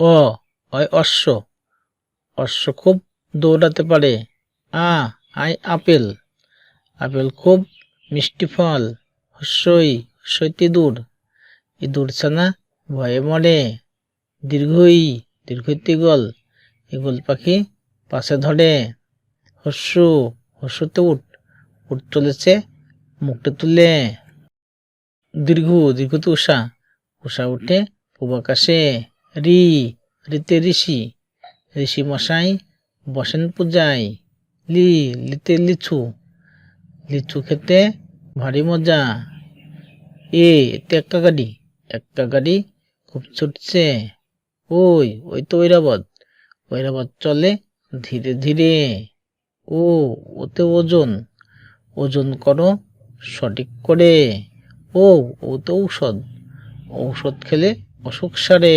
অ, হয় অশ্ব। অশ্ব খুব দৌড়াতে পারে। আ আই আপেল। আপেল খুব মিষ্টি ফল। হস্যই হস্যইতে ইঁদুর ইঁদুর ছানা ভয়ে মরে। দীর্ঘই দীর্ঘইতে ইগল ইগল পাখি পাশে ধরে। হস্যু, হস্যতে উঠ। উঠ চলেছে মুখটা তুলে। দীর্ঘ দীর্ঘতে উষা উষা উঠে পূব আকাশে। রি, রিতে ঋষি ঋষি মশাই বসেন পূজায়। লি, লিতে লিচু লিচু খেতে ভারী মজা। এ, এতে একটা গাড়ি একটা গাড়ি খুব ছুটছে। ওই ওই তো ঐরাবত। ঐরাবত চলে ধীরে ধীরে। ও, ওতে ওজন। ওজন করো সঠিক করে। ও ও তো ঔষধ। ঔষধ খেলে অসুখ সারে।